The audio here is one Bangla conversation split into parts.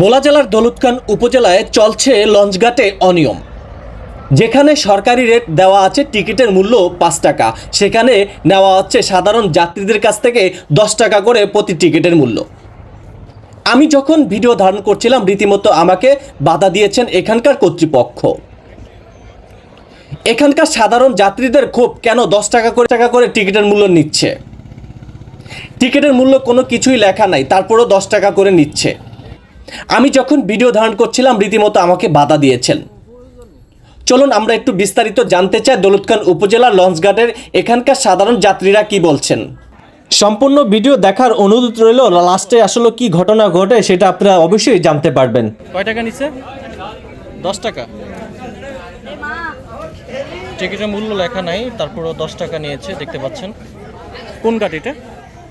বোলা জেলার দৌলতখান উপজেলায় চলছে লঞ্চঘাটে অনিয়ম। যেখানে সরকারি রেট দেওয়া আছে টিকিটের মূল্য পাঁচ টাকা, সেখানে নেওয়া হচ্ছে সাধারণ যাত্রীদের কাছ থেকে দশ টাকা করে প্রতি টিকিটের মূল্য। আমি যখন ভিডিও ধারণ করছিলাম, রীতিমতো আমাকে বাধা দিয়েছেন এখানকার কর্তৃপক্ষ। এখানকার সাধারণ যাত্রীদের ক্ষোভ কেন দশ টাকা করে টাকা করে টিকিটের মূল্য নিচ্ছে? টিকিটের মূল্য কোনো কিছুই লেখা নাই, তারপরেও দশ টাকা করে নিচ্ছে। আমি যখন ভিডিও ধারণ করছিলাম রীতিমতো আমাকে বাধা দিয়েছেন। চলুন আমরা একটু বিস্তারিত জানতে চাই দৌলতখান উপজেলার লঞ্চঘাটের এখানকার সাধারণ যাত্রীরা কি বলছেন। সম্পূর্ণ ভিডিও দেখার অনুরোধ রইল লাস্টে আসলে কি ঘটনা ঘটে সেটা আপনারা অবশ্যই জানতে পারবেন। কয় টাকা নিচ্ছে দশ টাকা। টিকিটের মূল্য লেখা নাই তারপরও দশ টাকা নিয়েছে দেখতে পাচ্ছেন। কোন গাড়িটা?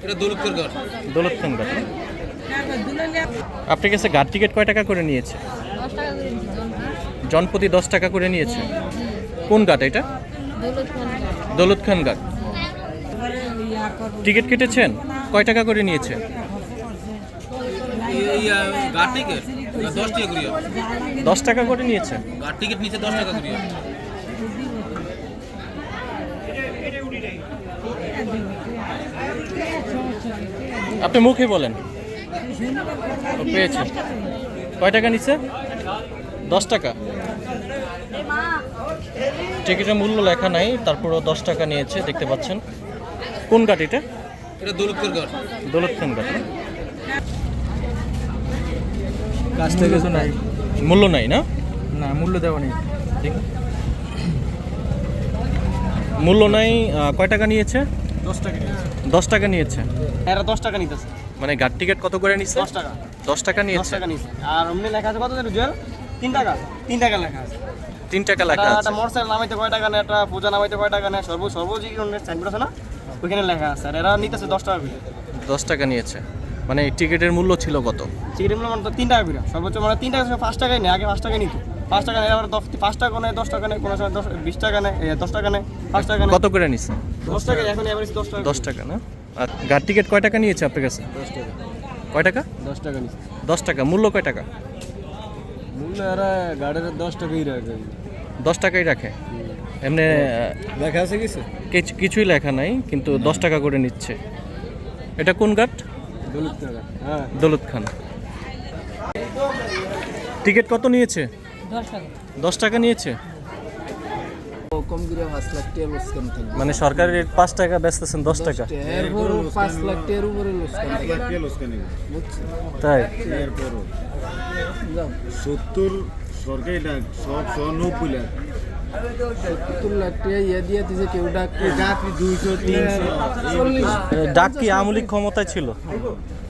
এটা দৌলতপুর ঘর দৌলত খান ঘাট আপনার কাছে গাড় টিকিট কয় টাকা করে নিয়েছে? দশ টাকা করে নিচ্ছি জন জনপ্রতি দশ টাকা করে নিয়েছে। কোন ঘাট এটা? দৌলত খান ঘাট টিকিট কেটেছেন? কয় টাকা করে নিয়েছে? দশ টাকা করে নিয়েছে। আপনি মুখে বলেন। ও, পেয়েছেন কয় টাকা নিচ্ছে? দশ টাকা। টিকিটের মূল্য লেখা নাই তারপরও দশ টাকা নিয়েছে দেখতে পাচ্ছেন। কোন গাড়িটা? এটা দৌলতপুর ঘর দৌলত খান কাছ থেকে নাই। মূল্য নাই না? না মূল্য দেওয়া নেই। মূল্য নাই কয় টাকা নিয়েছে? দশ টাকা নিয়েছে। দশ টাকা নিয়েছে। এরা দশ টাকা নিতেছে। মানে গাড় টিকিট কত করে নিচ্ছে? দশ টাকা। দশ টাকা দশ নিয়েছে টাকা নিয়েছে। আর অমনি লেখা আছে কত জানো জুয়েল? তিন টাকা। তিন টাকা লেখা আছে। তিন টাকা লেখা আছে। একটা মোটরসাইকেল নামাইতে কয় টাকা নেয় একটা পূজা নামাইতে কয় টাকা নেয় সর্ব সর্বজি সাইনবোর্ড আছে না? ওইখানে লেখা আছে। আর এরা নিতেছে দশ টাকা করে। দশ টাকা নিয়েছে। মানে টিকিটের মূল্য ছিল কত? চিকেন মূল্য মানে তো তিন টাকা করে। সর্বোচ্চ মানে তিন টাকা থেকে পাঁচ টাকাই নেয়। আগে পাঁচ টাকাই নিত। পাঁচ টাকা নেয় আবার পাঁচ টাকা নেয় দশ টাকা নেয় কোনো সময় দশ বিশ টাকা নেয় দশ টাকা নেয় পাঁচ টাকা নেয়। কত করে নিচ্ছে দশ টাকা এখন এভারেজ দশ টাকা দশ টাকা না? গাড় টিকিট কয় টাকা নিয়েছে আপনার কাছে? দশ টাকা। কয় টাকা? দশ টাকা নিচ্ছে দশ টাকা। মূল্য কয় টাকা? মূল্য এরা গাড়ির দশ টাকাই রাখে। দশ টাকাই রাখে? এমনি লেখা আছে কিছু? কিছু- কিছুই লেখা নাই কিন্তু দশ টাকা করে নিচ্ছে। এটা কোন ঘাট দলিত হ্যাঁ। দৌলত খান টিকিট কত নিয়েছে? দশ টাকা। দশ টাকা নিয়েছে? কম করে পাঁচ লাখ টাকা লস কেন থাকবে। মানে সরকারি রেট পাঁচ টাকা বেচতেছেন দশ টাকা। এরপর পাঁচ লাখ টাকার উপরে লস কেন থাকবে। বুঝছেন তাই? সত্তর সরকারি ডাক সব সহ নব্বই লাখ। সত্তর লাখ টাকা ইয়ে দিয়ে দিছে কেউ ডাক চাকরি দুইশো তিনশো? ডাক কি আমলিক ক্ষমতায় ছিল?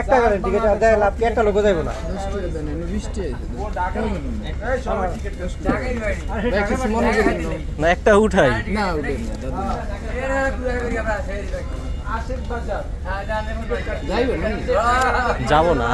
একটা গাড়ি টিকিট আর দেয় লাভ একটা লোক যাইব না। কিছু মনে না। না একটা উঠাই না নাকি? যাব না